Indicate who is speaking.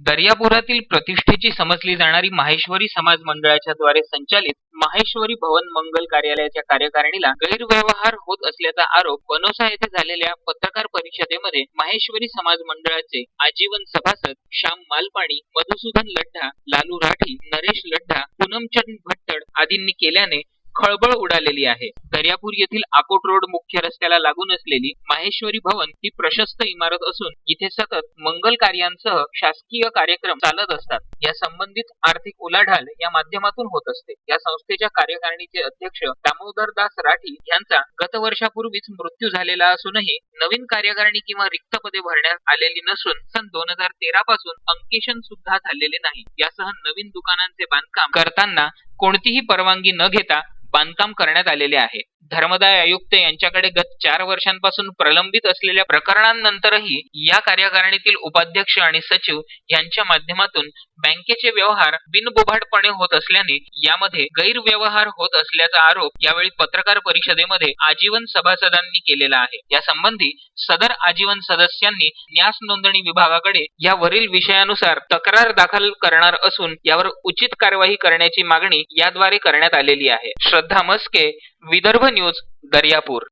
Speaker 1: दर्यापुरातील प्रतिष्ठेची समजली जाणारी माहेश्वरी समाज मंडळाच्या द्वारे संचालित माहेश्वरी भवन मंगल कार्यालयाच्या कार्यकारिणीला गैरव्यवहार होत असल्याचा आरोप बनोसा येथे झालेल्या पत्रकार परिषदेमध्ये माहेश्वरी समाज मंडळाचे आजीवन सभासद श्याम मालपाणी मधुसूदन लड्ढा लालू राठी नरेश लड्ढा पूनमचंद भट्टड आदींनी केल्याने खळबळ उडालेली आहे. दर्यापूर येथील आकोट रोड मुख्य रस्त्याला लागून असलेली माहेश्वरी भवन ही प्रशस्त इमारत असून इथे सतत मंगल कार्यांसह शासकीय कार्यक्रम चालत असतात. या संबंधित आर्थिक उलाढाल या माध्यमातून होत असते. या संस्थेच्या कार्यकारिणीचे अध्यक्ष दामोदर दास राठी यांचा गत वर्षापूर्वीच मृत्यू झालेला असूनही नवीन कार्यकारिणी किंवा रिक्त पदे भरण्यात आलेली नसून सन दोन हजार तेरा पासून अंकेशन सुद्धा झालेले नाही. यासह नवीन दुकानांचे बांधकाम करताना कोणतीही परवानगी न घेता बांधकाम करण्यात आलेले आहे. धर्मदाय आयुक्त यांच्याकडे गत चार वर्षांपासून प्रलंबित असलेल्या प्रकरणांनंतरही या कार्यकारिणीतील उपाध्यक्ष आणि सचिव यांच्या माध्यमातून बँकेचे व्यवहार बिनबोभाटपणे होत असल्याने यामध्ये गैरव्यवहार होत असल्याचा आरोप यावेळी पत्रकार परिषदेमध्ये आजीवन सभासदांनी केलेला आहे. या संबंधी सदर आजीवन सदस्यांनी न्यास नोंदणी विभागाकडे या वरील विषयानुसार तक्रार दाखल करणार असून यावर उचित कार्यवाही करण्याची मागणी याद्वारे करण्यात आलेली आहे. श्रद्धा मस्के विदर्भ न्यूज दर्यापूर.